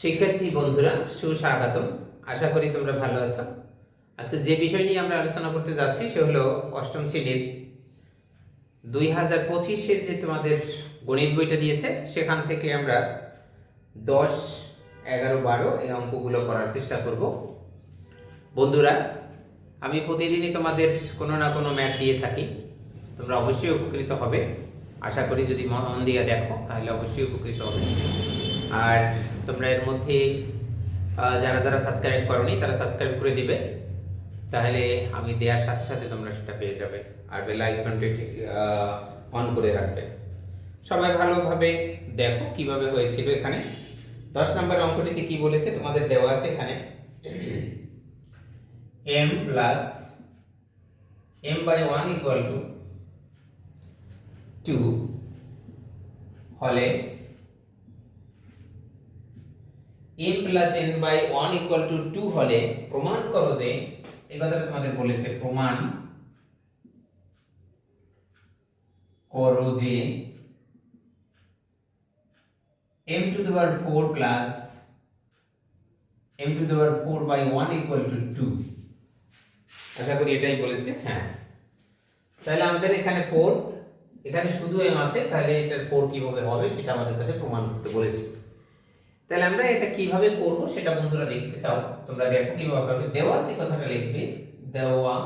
শিক্ষার্থী বন্ধুরা, সুস্বাগতম। আশা করি তোমরা ভালো আছো। আজকে যে বিষয় নিয়ে আমরা আলোচনা করতে যাচ্ছি, সে হলো অষ্টম শ্রেণির। দুই হাজার পঁচিশের যে তোমাদের গণিত বইটা দিয়েছে, সেখান থেকে আমরা দশ, এগারো, বারো এই অঙ্কগুলো করার চেষ্টা করব। বন্ধুরা, আমি প্রতিদিনই তোমাদের কোনো না কোনো ম্যাথ দিয়ে থাকি। তোমরা অবশ্যই উপকৃত হবে। আশা করি যদি মন দিয়ে দেখো, তাহলে অবশ্যই উপকৃত হবে। আর তোমরা এর মধ্যে যারা যারা সাবস্ক্রাইব করনি, তারা সাবস্ক্রাইব করে দিবে। তাহলে আমি দেওয়ার সাথে সাথে তোমরা সেটা পেয়ে যাবে। আর বেল আইকনটি অন করে রাখবে। সবাই ভালোভাবে দেখো কীভাবে হয়েছিল এখানে। দশ নম্বর অঙ্কটিতে কি বলেছে? তোমাদের দেওয়া আছে এখানে। M plus M by one equal to two হলে M plus N by one equal to two হলে প্রমাণ করো যে এই কথাটা তোমাদের বলেছে, প্রমাণ করো যে M to the power four plus M to the power four by one equal to two আশা করি এটাই বলেছে হ্যাঁ। তাহলে আমাদের এখানে ফোর এখানে শুধু এম আছে, তাহলে এটার ফোর কীভাবে হবে সেটা আমাদের কাছে প্রমাণ করতে বলেছে। তাহলে আমরা এটা কীভাবে করব সেটা বন্ধুরা দেখতে চাও। তোমরা দেখো কীভাবে দেওয়া আছে কথাটা লিখবে, দেওয়া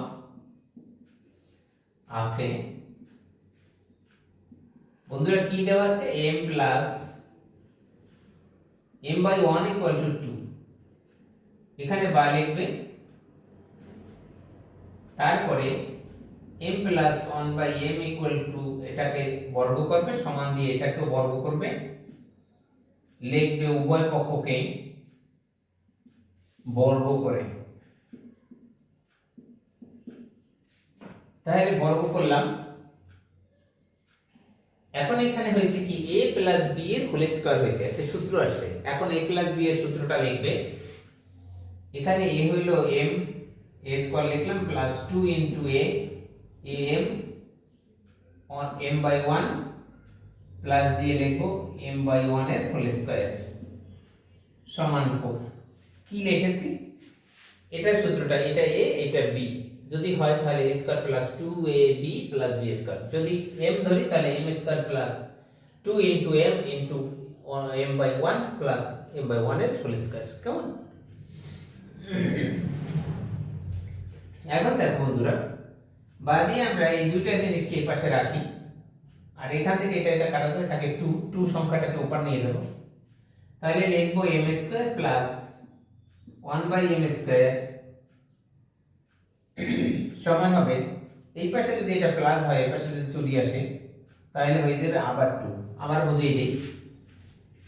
আছে। বন্ধুরা কি দেওয়া আছে? m plus m by one equal to two এখানে বা লিখবে। তারপরে m plus one by M equal to এটাকে বর্গ করবে, সমান দিয়ে এটাকেও বর্গ করবে। লিখবে উভয় পক্ষকে বর্গ করে। তাহলে বর্গ করলাম। এখন এখানে হয়েছে কি, a প্লাস বি এর হোল স্কয়ার হয়েছে, একটা সূত্র আসছে। এখন a প্লাস বি এর সূত্রটা লিখবে। এখানে a হইল m, a স্কয়ার লিখলাম plus two into A M m by one plus দিয়ে লিখব m বাই ওয়ানের হোল স্কয়ার সমান ফোর কি লিখেছি? এটার সূত্রটা, এটা a, এটা b যদি হয় তাহলে a square plus two A B plus B square যদি m ধরি তাহলে m square plus two into M into M by one plus M by ওয়ানের হোল স্কয়ার কেমন? এখন দেখো বন্ধুরা, বাদে আমরা এই দুইটা জিনিসকে পাশে রাখি। আর এখান থেকে এটা এটা কাটাতে থাকে টু টু সংখ্যাটাকে উপর নিয়ে যাব তাহলে লিখব M square plus one by M square সমান হবে, এই পাশে যদি এটা প্লাস হয়, এই পাশে যদি চুরি আসে, তাহলে হয়ে যাবে আবার টু আবার বুঝিয়ে দিই।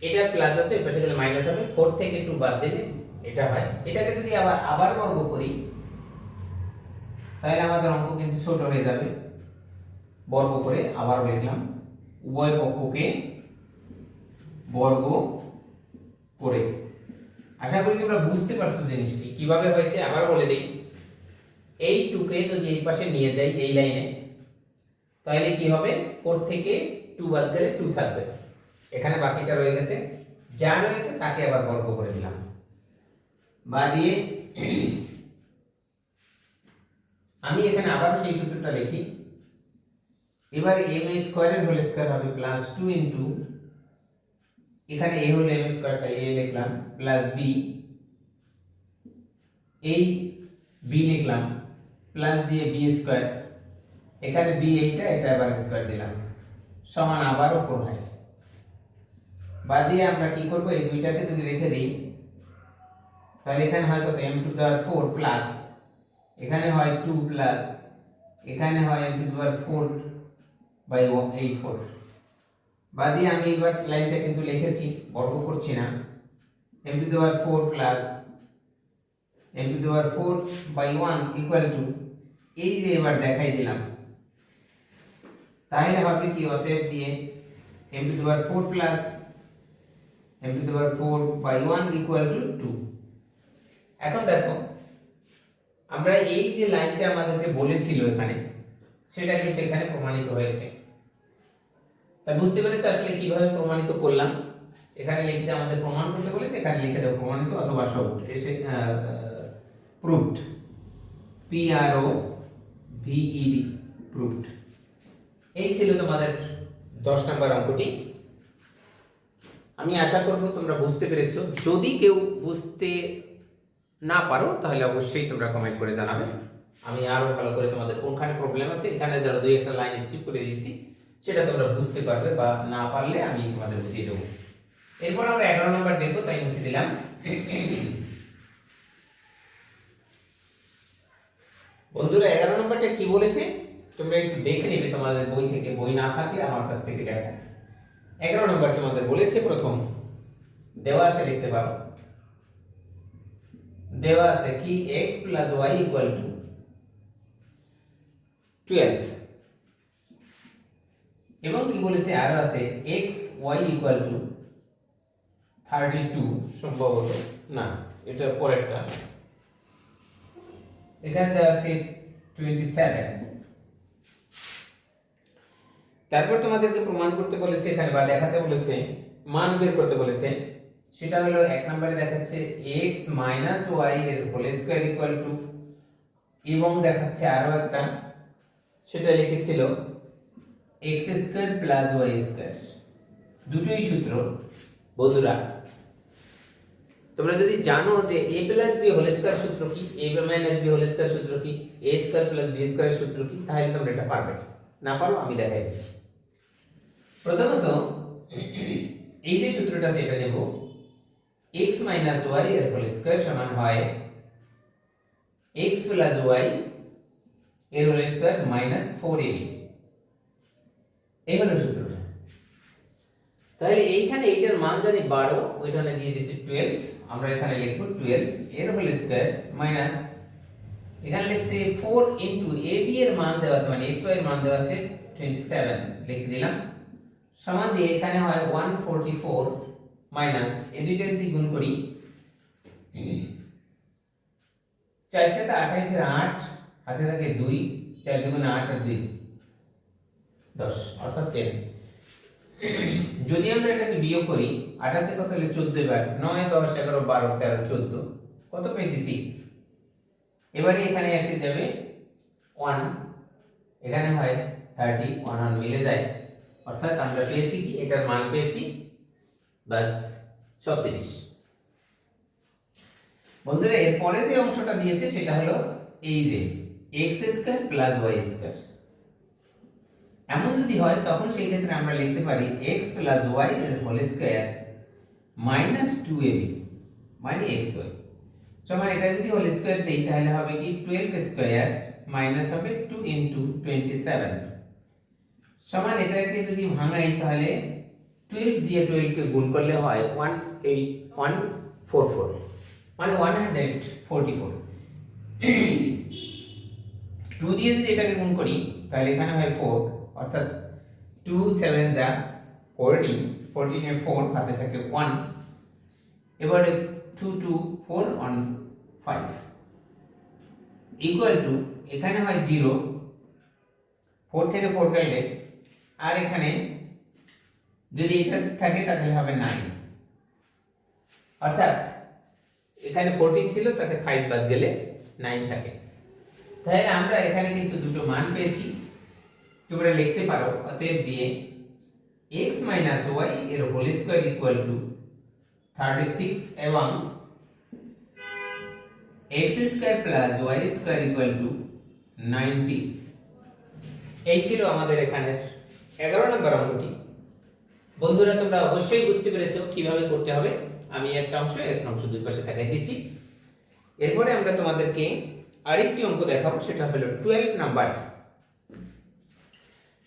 এটা প্লাস আছে, এই পাশে গেলে মাইনাস হবে। ফোর থেকে টু বাদ দিলে এটা হয়। এটাকে যদি আবার আবার বর্গ করি, তাহলে আমাদের অঙ্ক কিন্তু ছোট হয়ে যাবে। বর্গ করে আবার লিখলাম উভয় পক্ষকে বর্গ করে। আশা করি তোমরা বুঝতে পারছ জিনিসটি। কীভাবে হয়েছে আবার বলে দিই। এই টুকে যদি এই পাশে নিয়ে যাই এই লাইনে, তাহলে কি হবে? ফোর থেকে টু বাদ গেলে টু থাকবে। এখানে বাকিটা রয়ে গেছে। যা রয়েছে তাকে আবার বর্গ করে দিলাম। বা দিয়ে আমি এখানে আবার সেই সূত্রটা লিখি। এবারে এম স্কোয়ারের হোল স্কোয়ার হবে প্লাস টু ইন্টু এখানে এ হলো এম স্কোয়ারটা এ লিখলাম প্লাস বি এই বি লিখলাম প্লাস দিয়ে বি স্কোয়ার এখানে বি এইটা এটা আবার স্কোয়ার দিলাম, সমান আবার ওপর হয়। বাদ দিয়ে আমরা কি করব, এই দুইটাকে যদি রেখে দিই, তাহলে এখানে হয় কত M to the power four plus এখানে হয় টু প্লাস এখানে হয় M to the power four by এই ফোর বাদি আমি এবার লাইনটা কিন্তু লিখেছি, বর্গ করছি না। M to the power four plus M to the power four by one equal to two যে এবার দেখাই দিলাম। তাহলে হবে কি, অতএব দিয়ে M to the power four plus M to the power four by one equal to two এখন দেখো, আমরা এই যে লাইনটা আমাদেরকে বলেছিল এখানে সেটা কিন্তু এখানে প্রমাণিত হয়েছে। তা বুঝতে পেরেছ আসলে কীভাবে প্রমাণিত করলাম? এখানে লিখতে আমাদের প্রমাণ করতে বলেছে, এখানে লিখে দেবো প্রমাণিত অথবা সৌট এসে proofed P R O V E D proved এই ছিল তোমাদের দশ নম্বর অঙ্কটি। আমি আশা করব তোমরা বুঝতে পেরেছ। যদি কেউ বুঝতে না পারো, তাহলে অবশ্যই তোমরা কমেন্ট করে জানাবে। আমি আরও ভালো করে তোমাদের কোনখানে প্রবলেম আছে, এখানে যারা দুই একটা লাইন স্কিপ করে দিয়েছি, সেটা তোমরা বুঝতে পারবে বা না পারলে আমি তোমাদের বুঝিয়ে দেবো। এরপর আমরা এগারো নম্বর দেখব, তাই মুছে দিলাম। বন্ধুরা, এগারো নম্বরটা কি বলেছে? তোমরা একটু দেখে নেবে, তোমাদের বই থেকে বই না থাকলে আমার কাছ থেকে দেখো। এগারো নম্বর তোমাদের বলেছে প্রথম, দেওয়া আছে দেখতে পারো। দেওয়া আছে কি X plus Y equal to twelve এবং কি বলেছে? আরও আছে x y equal to thirty two সম্ভবত। না এটা পরেরটা। এখানে দেওয়া আছে টোয়েন্টি সেভেন তারপর তোমাদেরকে প্রমাণ করতে বলেছে এখানে বা দেখাতে বলেছে মান বের করতে বলেছে। সেটা হলো এক নম্বরে দেখাচ্ছে x মাইনাস ওয়াই এর হোল স্কোয়ার ইকুয়াল টু এবং দেখাচ্ছে আরও একটা সেটা লিখেছিল x square plus Y square দুটোই সূত্র, বন্ধুরা। তোমরা যদি জানো যে a plus B whole square সূত্র কি, a minus B whole square সূত্র কি, a square plus B square সূত্র কি, তাহলে তোমরা এটা পারবে। না পারো, আমি দেখাই দিচ্ছি। প্রথমত, এই যে সূত্রটা সেটা নেব। x মাইনাস ওয়াই এর হোল স্কোয়ার সমান হয় x প্লাস ওয়াই এর whole square minus four AB এই হলো সূত্রটা। তাহলে এইখানে এইটার মান জানি বারো ওইখানে দিয়ে দিচ্ছি টুয়েলভ আমরা এখানে লিখব টুয়েলভ এর হোল স্কোয়ার মাইনাস এখানে লিখছি ফোর ইন্টু এ বি এর মান দেওয়া আছে মানে এক্স ওয়াই এর মান দেওয়া আছে টোয়েন্টি সেভেন লিখে দিলাম। সমান দিয়ে এখানে হয় ওয়ান ফোরটি ফোর মাইনাস এই দুইটা যদি গুণ করি চার সাথে আঠাইশের আট হাতে থাকে দুই, চার দুগুণে আট আর দুই। দশ, অর্থাৎ টেন যদি আমরা এটাকে বিয়োগ করি, আঠাশে কত হলে চোদ্দ বার নয়, দশ, এগারো, বারো, তেরো, চোদ্দ। কত পেয়েছি? সিক্স এবারে এখানে এসে যাবে ওয়ান এখানে হয় থার্টি ওয়ান ওয়ান মিলে যায়। অর্থাৎ আমরা পেয়েছি কি? এটার মান পেয়েছি বাস ছত্রিশ বন্ধুরা, এর পরে যে অংশটা দিয়েছে, সেটা হলো এই যে X square plus Y square এমন যদি হয়, তখন সেই ক্ষেত্রে আমরা লিখতে পারি X plus Y whole square minus two AB মানে এক্স ওয়াই সমান এটা যদি হোল স্কোয়ার দেই, তাহলে হবে কি? টুয়েলভ স্কোয়ার মাইনাস হবে টু ইন্টু টোয়েন্টি সেভেন সমান এটাকে যদি ভাঙাই, তাহলে টুয়েলভ দিয়ে টুয়েলভকে গুণ করলে হয় one eight one four four মানে one hundred forty four two দিয়ে যদি এটাকে গুণ করি, তাহলে এখানে হয় ফোর অর্থাৎ টু সেভেন যা ফোরটিন ফোরটিনের ফোর হাতে থাকে ওয়ান এবারে two two four one five equal to এখানে হয় জিরো ফোর থেকে ফোর গেলে আর এখানে যদি এটা থাকে, তাহলে হবে নাইন অর্থাৎ, এখানে ফোরটিন ছিল, তাতে ফাইভ বাদ গেলে নাইন থাকে। তাহলে আমরা এখানে কিন্তু দুটো মান পেয়েছি। তোমরা লিখতে পারো, অতএব দিয়ে x মাইনাস ওয়াই এর whole square equal to thirty six এবং x square plus Y square equal to ninety এই ছিল আমাদের এখানে এগারো নম্বর অঙ্কটি। বন্ধুরা, তোমরা অবশ্যই বুঝতে পেরেছ কীভাবে করতে হবে। আমি একটা অংশ একটা অংশ দুই পাশে দেখাই দিচ্ছি। এরপরে আমরা তোমাদেরকে আরেকটি অঙ্ক দেখাবো, সেটা হলো টুয়েলভ নাম্বার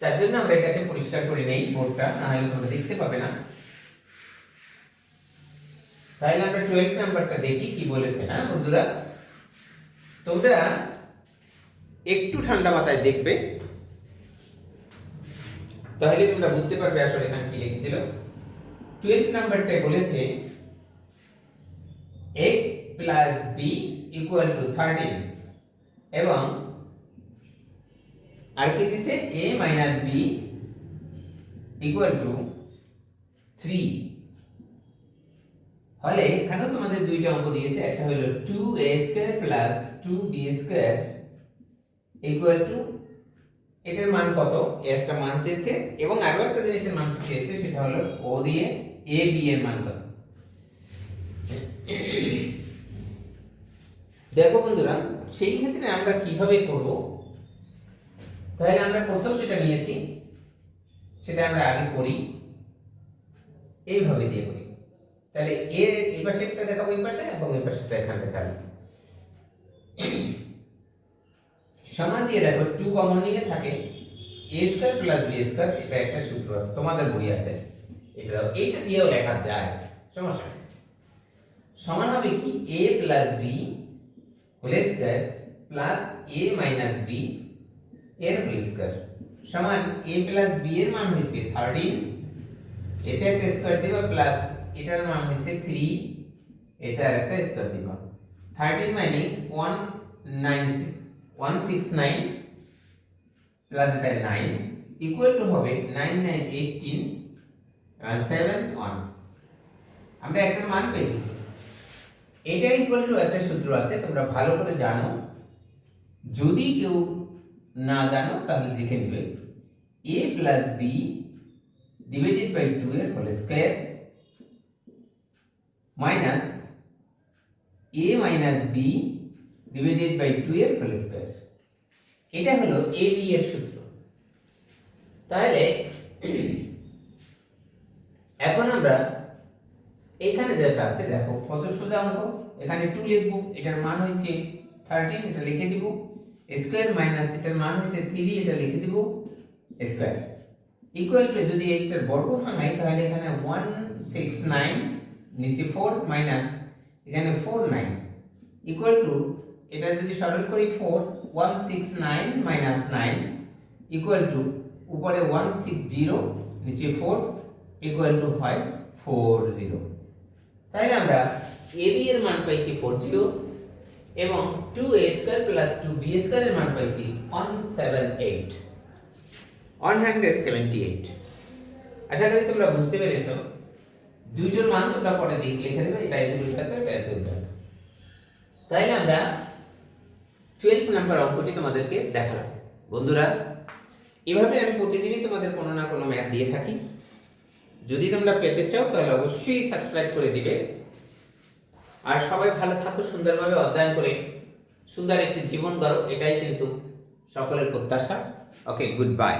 তার জন্য আমরা এটাকে পরিষ্কার করে নেই বোর্ডটা না হলে তোমরা দেখতে পাবে না। তাহলে আমরা টুয়েলভ নাম্বারটা দেখি, কি বলেছে, না বন্ধুরা? তোমরা একটু ঠান্ডা মাথায় দেখবে। তাহলে তোমরা বুঝতে পারবে আসলে এখানে কি লিখেছিল। টুয়েলভ নাম্বারটায় বলেছে a plus B equal to thirteen এবং আর কি দিছে? A minus B equal to three হলে এখানেও তোমাদের দুইটা অঙ্ক দিয়েছে। একটা হলো two A square plus two B square equal to এটার মান কত? একটা মান চেয়েছে। এবং আরও একটা জিনিসের মান চেয়েছে, সেটা হলো ও দিয়ে এ বি এর মান কত? দেখো বন্ধুরা সেই ক্ষেত্রে আমরা কীভাবে করব? তাহলে আমরা প্রথম যেটা নিয়েছি, সেটা আমরা আগে করি। এইভাবে দিয়ে করি। তাহলে এর এই পাশে একটা দেখাবো এই পাশে এবং এই পাশেরটা এখান দেখাবো সমান দিয়ে দেখো টু কমন নিয়ে থাকে। A square plus B square এটা একটা সূত্র আছে, তোমাদের বই আছে। এটা এইটা দিয়েও লেখা যায়, সমস্যা সমান হবে কি? A plus B whole square plus A minus B এর হোল স্কোয়ার সমান এ প্লাস বি এর মান হয়েছে থার্টিন এটা একটা স্কোয়ার দিবা প্লাস এটার মান হয়েছে থ্রি এটার একটা স্কোয়ার দিবা। থার্টিন মানে one nine one six nine plus এটা নাইন ইকুয়াল টু হবে nine nine eighteen seven one আমরা একটা মান পেয়ে গেছি। এটা ইকুয়াল টু একটা সূত্র আছে, তোমরা ভালো করে জানো। যদি কেউ না জানো, তাহলে দেখে নেবে। A plus B divided by two এর whole square minus A minus B divided by two এর হোল স্কোয়ার এটা হলো এ বি এর সূত্র। তাহলে, এখন আমরা এইখানে যেটা আছে, দেখো কত সোজা অঙ্ক, এখানে টু লিখব, এটার মান হয়েছে থার্টিন এটা লিখে দিব স্কোয়ার মাইনাস এটার মান হয়েছে থ্রি এটা লিখে দিব স্কোয়ার ইকুয়াল টু যদি এইটার বর্গ ভাঙাই, তাহলে এখানে ওয়ান সিক্স নাইন নিচে ফোর মাইনাস এখানে ফোর নাইন ইকুয়াল টু এটা যদি সরল করি four one six nine minus nine equal to উপরে ওয়ান সিক্স জিরো নিচে ফোর ইকুয়াল টু হয় ফোর জিরো তাহলে আমরা এ বি এর মান পাইছি ফোর জিরো এবং two A square plus two B স্কোয়ারের মান পাইছি one seven eight one hundred seventy eight আশা করি তোমরা বুঝতে পেরেছ। দুইটোর মান তোমরা পরে দিক লিখে দেবে, এটা এজ উল্টাতে এটা এজ উল্টাতে তাইলে আমরা টুয়েলভ নাম্বার অঙ্কটি তোমাদেরকে দেখালাম। বন্ধুরা, এভাবে আমি প্রতিদিনই তোমাদের কোনো না কোনো ম্যাথ দিয়ে থাকি। যদি তোমরা পেতে চাও, তাহলে অবশ্যই সাবস্ক্রাইব করে দিবে। আর সবাই ভালো থাকো, সুন্দরভাবে অধ্যয়ন করে। সুন্দর একটি জীবন গড়ো, এটাই কিন্তু সকলের প্রত্যাশা। Okay good bye